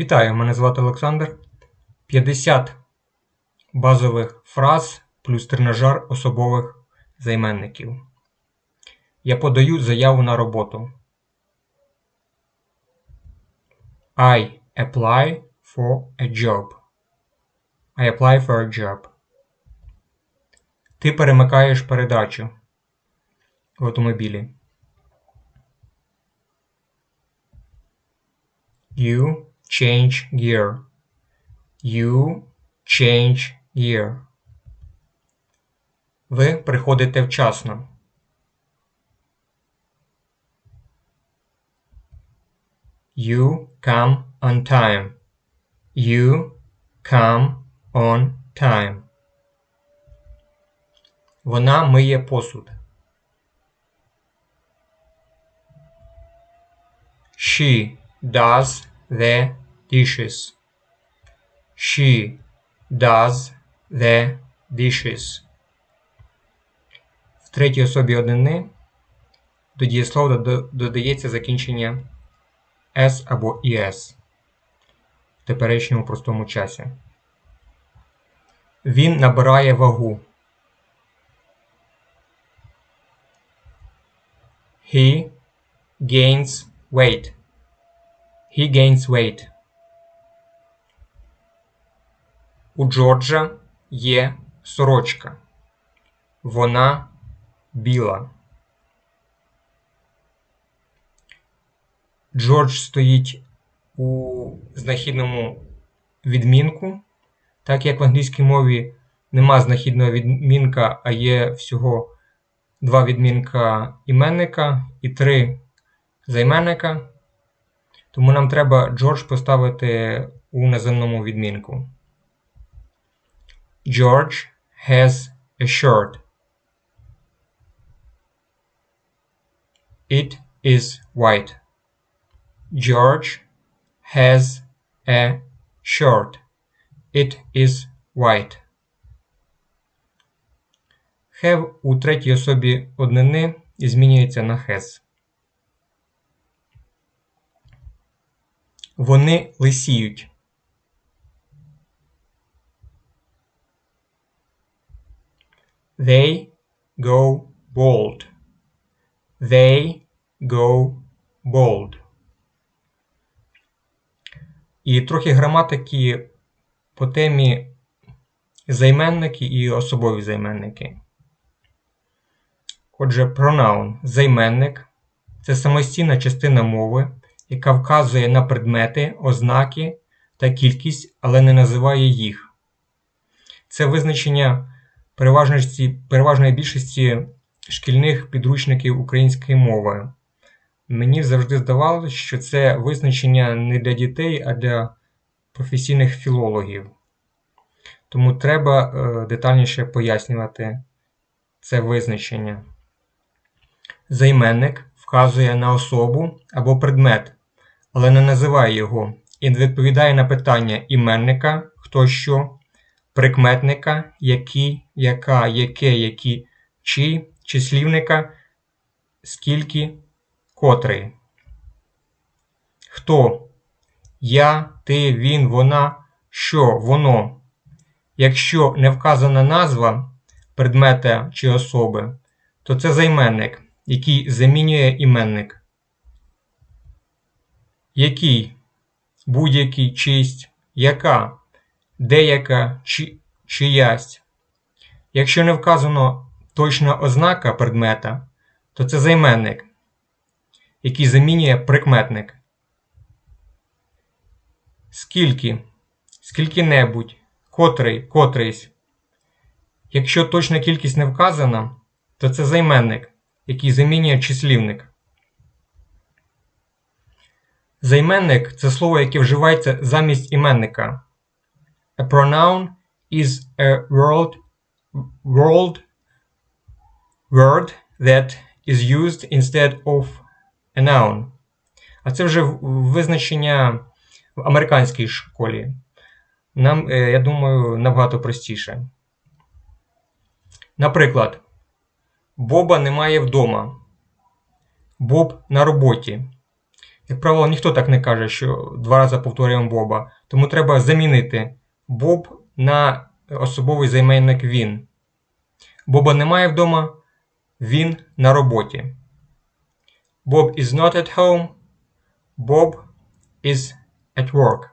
Вітаю, мене звати Олександр. 50 базових фраз плюс тренажер особових займенників. Я подаю заяву на роботу. I apply for a job. I apply for a job. Ти перемикаєш передачу в автомобілі. You change gear. You change gear. Ви приходите вчасно. You come on time. You come on time. Вона миє посуд. She does the dishes. She does the dishes. В третій особі однини до дієслова дода- додається закінчення s або es в теперішньому простому часі. Він набирає вагу. He gains weight. He gains weight. У Джорджа є сорочка. Вона біла. Джордж стоїть у знахідному відмінку, так як в англійській мові нема знахідного відмінка, а є всього два відмінка іменника і три займенника. Тому нам треба Джордж поставити у наземному відмінку. George has a shirt. It is white. George has a shirt. It is white. Have у третій особі однини змінюється на has. Вони лисіють. They go bald. They go bald. І трохи граматики по темі займенники і особові займенники. Отже, pronoun – займенник це самостійна частина мови, яка вказує на предмети, ознаки та кількість, але не називає їх. Це визначення переважної більшості шкільних підручників української мови. Мені завжди здавалося, що це визначення не для дітей, а для професійних філологів. Тому треба е, детальніше пояснювати це визначення. Займенник вказує на особу або предмет, але не називає його і не відповідає на питання іменника, хто що, прикметника, який, яка, яке, які, чи, числівника, скільки, котрий. Хто? Я, ти, він, вона, що, воно. Якщо не вказана назва предмета чи особи, то це займенник, який замінює іменник. Який? Будь-який чисть, яка, деяка, чи, чиясь. Якщо не вказано точна ознака предмета, то це займенник, який замінює прикметник. Скільки, скільки-небудь, котрий, котрийсь. Якщо точна кількість не вказана, то це займенник, який замінює числівник. Займенник це слово, яке вживається замість іменника. A pronoun is a word, word, word that is used instead of a noun. А це вже визначення в американській школі. Нам, е, я думаю, набагато простіше. Наприклад, Боба немає вдома. Боб на роботі. Як правило, ніхто так не каже, що два рази повторюємо Боба. Тому треба замінити Боб на особовий займенник він. Боба немає вдома, він на роботі. Bob is not at home. Bob is at work.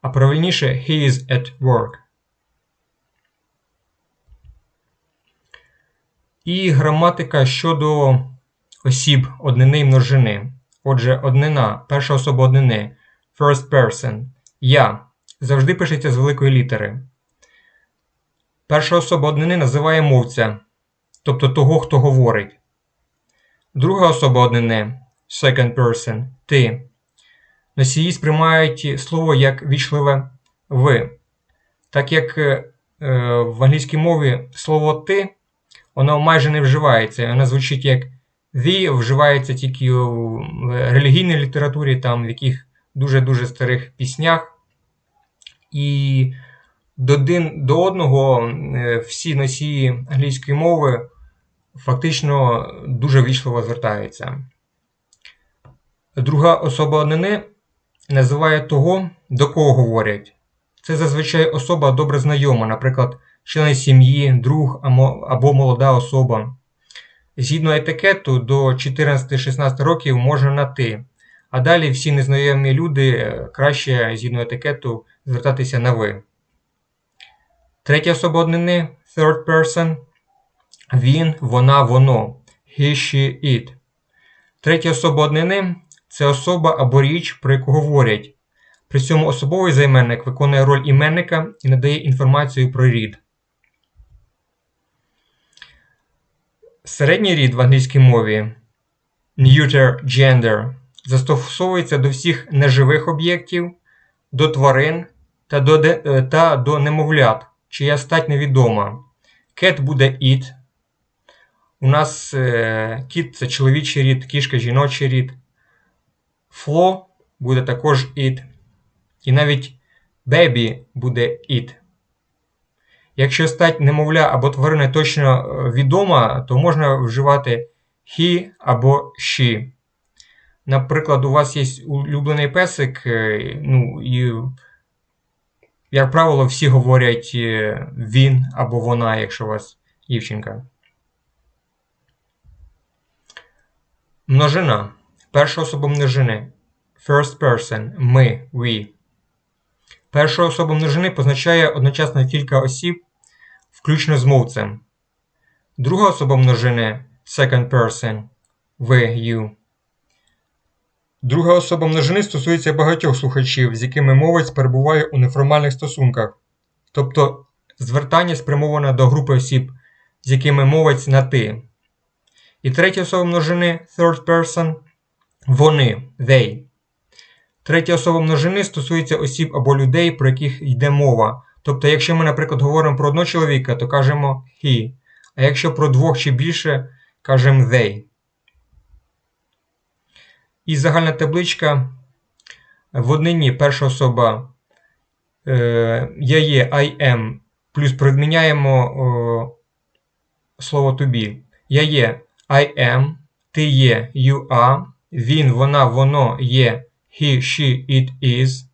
А правильніше he is at work. І граматика щодо осіб однини і множини. Отже, однина, перша особа однини. First person. Я. Завжди пишеться з великої літери. Перша особа однини називає мовця, тобто того, хто говорить. Друга особа однини second person ти. Носії сприймають слово як вічливе ви. Так як е, в англійській мові слово ти воно майже не вживається. Воно звучить як the, вживається тільки у релігійній літературі, там в яких дуже-дуже старих піснях. І до один до одного е, всі носії англійської мови фактично дуже вічливо звертаються. Друга особа однини називає того, до кого говорять. Це зазвичай особа добре знайома, наприклад, члени сім'ї, друг або молода особа. Згідно етикету, до 14-16 років можна на ти, а далі всі незнайомі люди е, краще згідно етикету звертатися на ви. Третя особа third person. Він, вона, воно. He, she, it. Третя особа це особа або річ, про яку говорять. При цьому особовий займенник виконує роль іменника і надає інформацію про рід. Середній рід в англійській мові neuter gender застосовується до всіх неживих об'єктів, до тварин та до е, та до немовлят, чия стать невідома. Cat буде it. У нас е, кіт це чоловічий рід, кішка жіночий рід. Фло буде також it. І навіть baby буде it. Якщо стать немовля або тварина точно е, відома, то можна вживати he або she. Наприклад, у вас є улюблений песик, е, ну і, як правило, всі говорять е, він або вона, якщо у вас дівчинка. Множина. Перша особа множини. First person. Ми, we. Перша особа множини позначає одночасно кілька осіб, включно з мовцем. Друга особа множини second person. Ви, you. Друга особа множини стосується багатьох слухачів, з якими мовець перебуває у неформальних стосунках. Тобто звертання спрямоване до групи осіб, з якими мовець на ти. І третя особа множини third person вони, they. Третя особа множини стосується осіб або людей, про яких йде мова. Тобто, якщо ми, наприклад, говоримо про одного чоловіка, то кажемо he. А якщо про двох чи більше, кажемо they. І загальна табличка. В однині перша особа е, я є I am, плюс приміняємо слово to be. Я є I am, ти є you are, він, вона, воно є he, she, it is.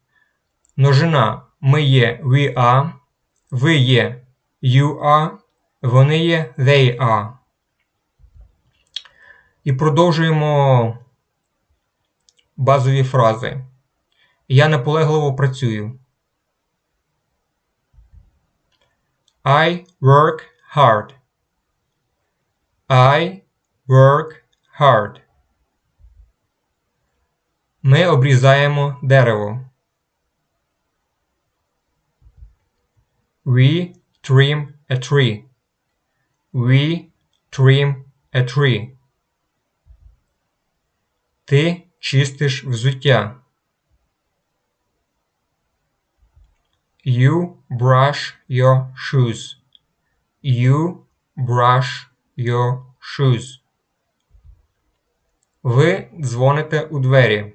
Множина ми є we are, ви є you are, вони є they are. І продовжуємо базові фрази. Я наполегливо працюю. I work hard. I work hard. Ми обрізаємо дерево. We trim a tree. We trim a tree. Ти чистиш взуття. You brush your shoes. You brush your shoes. Ви дзвоните у двері.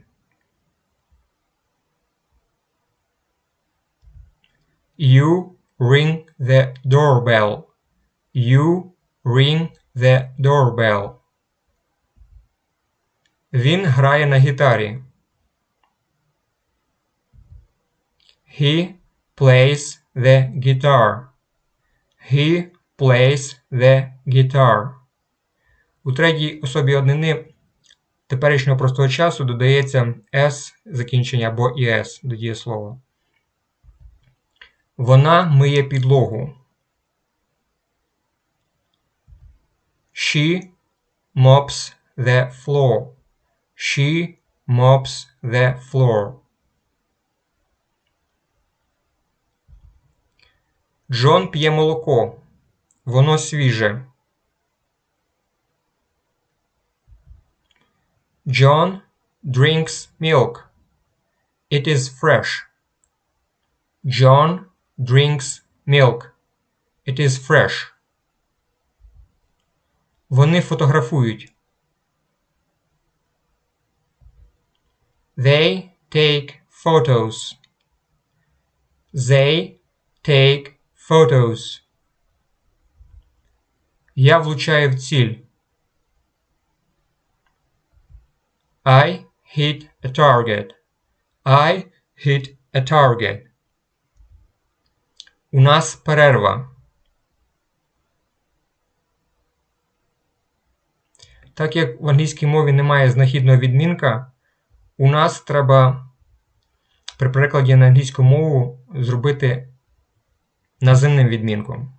You ring the doorbell. You ring the doorbell. Він грає на гітарі. He plays the guitar. He plays the guitar. У третій особі однини теперішнього простого часу додається S закінчення або «іс» до дієслова. Вона миє підлогу. She mops the floor. She mops the floor. Джон п'є молоко. Воно свіже. John drinks milk. It is fresh. John drinks milk. It is fresh. Вони фотографують. They take photos. They take photos. Я влучаю в ціль. I hit a target. I hit a target. У нас перерва. Так як в англійській мові немає знахідного відмінка, у нас треба при перекладі на англійську мову зробити наземним відмінком.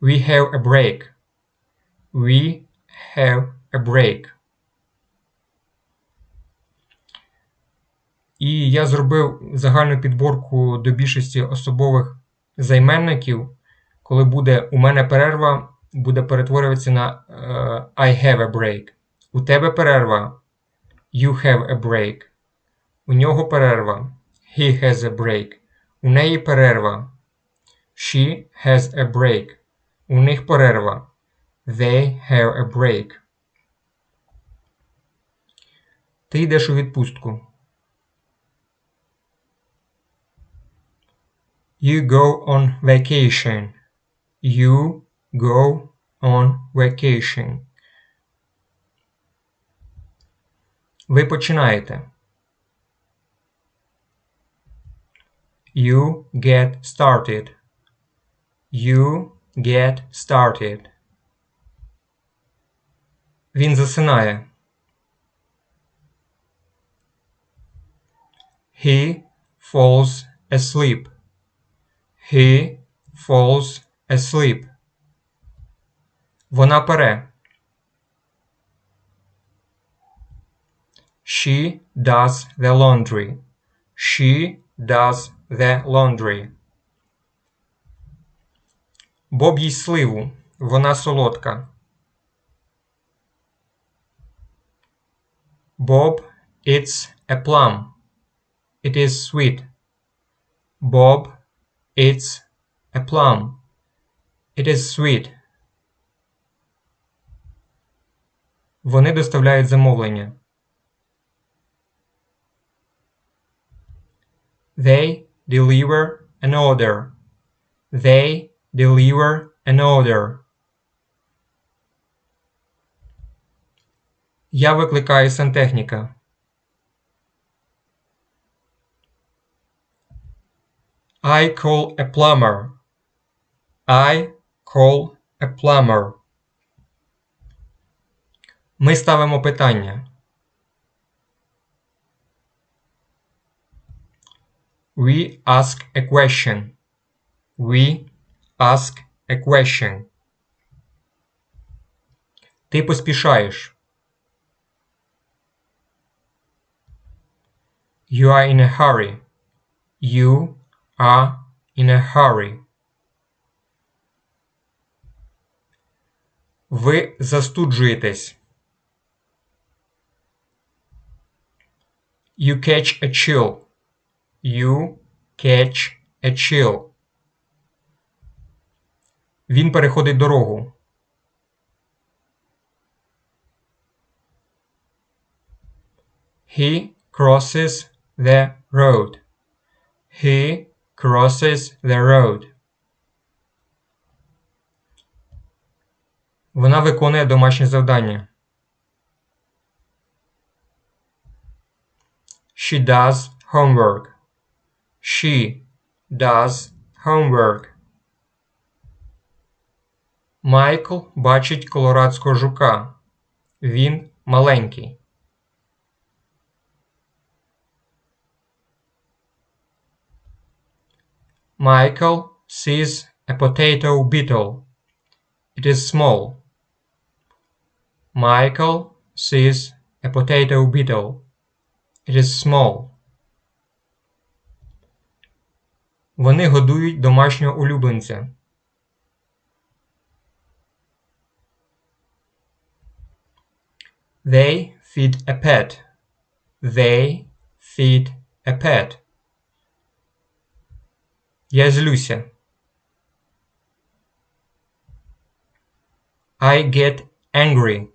We have a break. We have a break. І я зробив загальну підборку до більшості особових займенників. Коли буде у мене перерва, буде перетворюватися на uh, I have a break. У тебе перерва. You have a break. У нього перерва. He has a break. У неї перерва. She has a break. У них перерва. They have a break. Ти йдеш у відпустку. You go on vacation. You go on vacation. Ви починаєте. You get started. You get started. Він засинає. He falls asleep. He falls asleep. Вона пере. She does the laundry. She does the laundry. Боб їсть сливу. Вона солодка. Bob eats a plum. It is sweet. Bob eats a plum. It is sweet. Вони доставляють замовлення. They deliver an order. They deliver an order. Я викликаю сантехніка. I call a plumber. I call a plumber. Ми ставимо питання. We ask a question. We ask a question. Ти поспішаєш. You are in a hurry. You are in a hurry. Ви застуджуєтесь. You catch a chill. You catch a chill. Він переходить дорогу. He crosses the road. He crosses the road. Вона виконує домашнє завдання. She does homework. She does homework. Майкл бачить колорадського жука. Він маленький. Michael sees a potato beetle. It is small. Michael sees a potato beetle. It is small. Вони годують домашнього улюбленця. They feed a pet. They feed a pet. Я злюся. I get angry.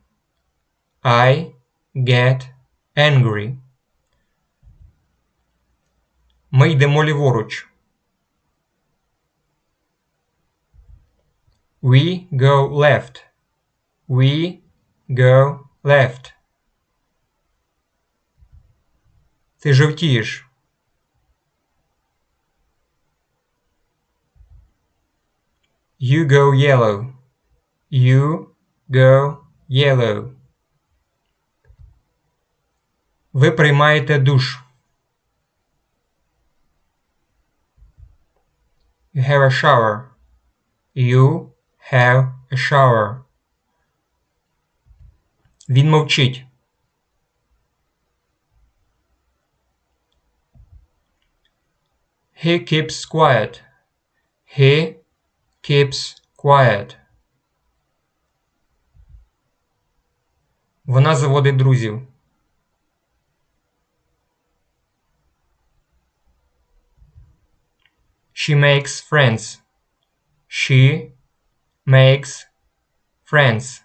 I get angry. Ми йдемо ліворуч. We go left. We go left. Ти жовтієш. You go yellow. You go yellow. Ви приймаєте душ. You have a shower. You have a shower. Він мовчить. He keeps quiet. He keeps quiet. Вона заводить друзів. She makes friends. She makes friends.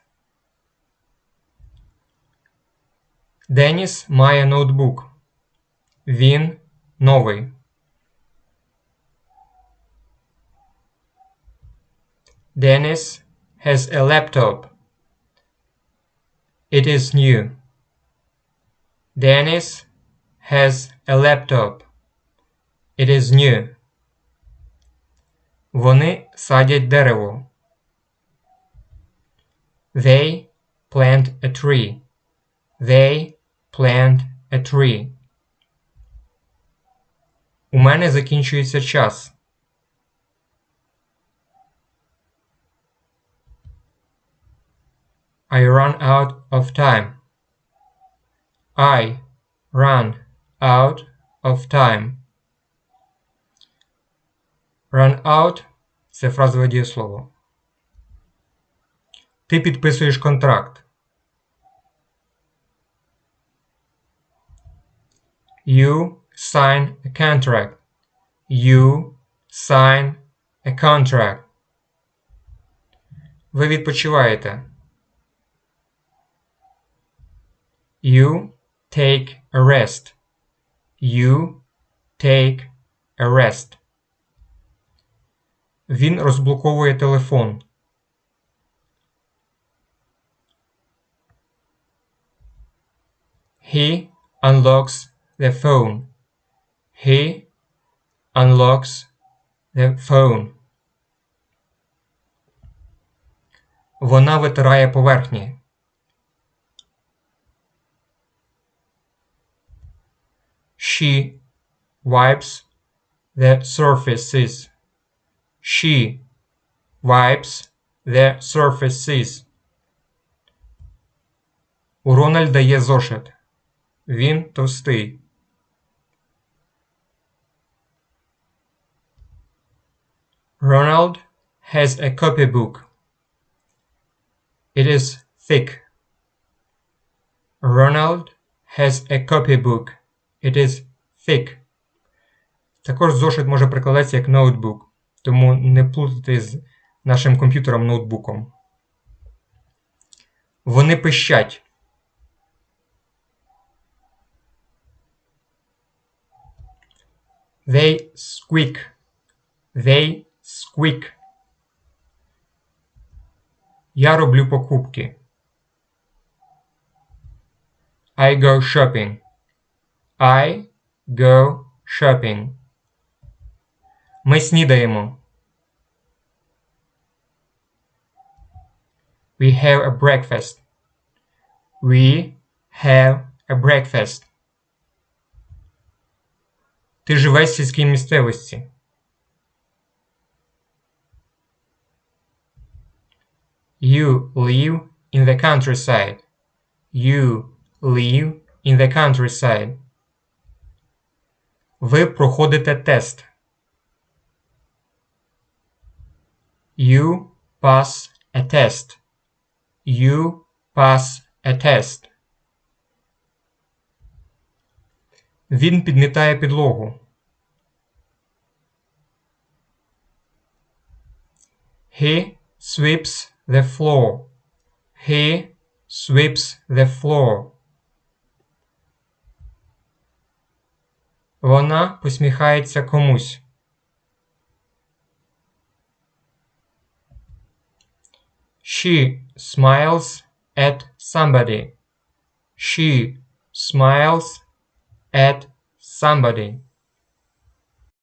Деніс має ноутбук. Він новий. Dennis has a laptop. It is new. Dennis has a laptop. It is new. Вони садять дерево. They plant a tree. They plant a tree. У мене закінчується час. I run out of time. I run out of time. Run out це фразове дієслово. Ти підписуєш контракт. You sign a contract. You sign a contract. Ви відпочиваєте. You take a rest. You take a rest. Він розблоковує телефон. He unlocks the phone. He unlocks the phone. Вона витирає поверхні. She wipes the surfaces. She wipes the surfaces. У Рональда є зошит. Він товстий. Ronald has a copybook. It is thick. Ronald has a copybook. It is thick. Також зошит може прикладатися як ноутбук, тому не плутати з нашим комп'ютером ноутбуком. Вони пищать. They squeak. They squeak. Я роблю покупки. I go shopping. I go shopping. Ми снідаємо. We have a breakfast. We have a breakfast. Ти живеш в сільській місцевості. You live in the countryside. You live in the countryside. Ви проходите тест. You pass a test. You pass a test. Він підмітає підлогу. He sweeps the floor. He sweeps the floor. Вона посміхається комусь. She smiles at somebody. She smiles at somebody.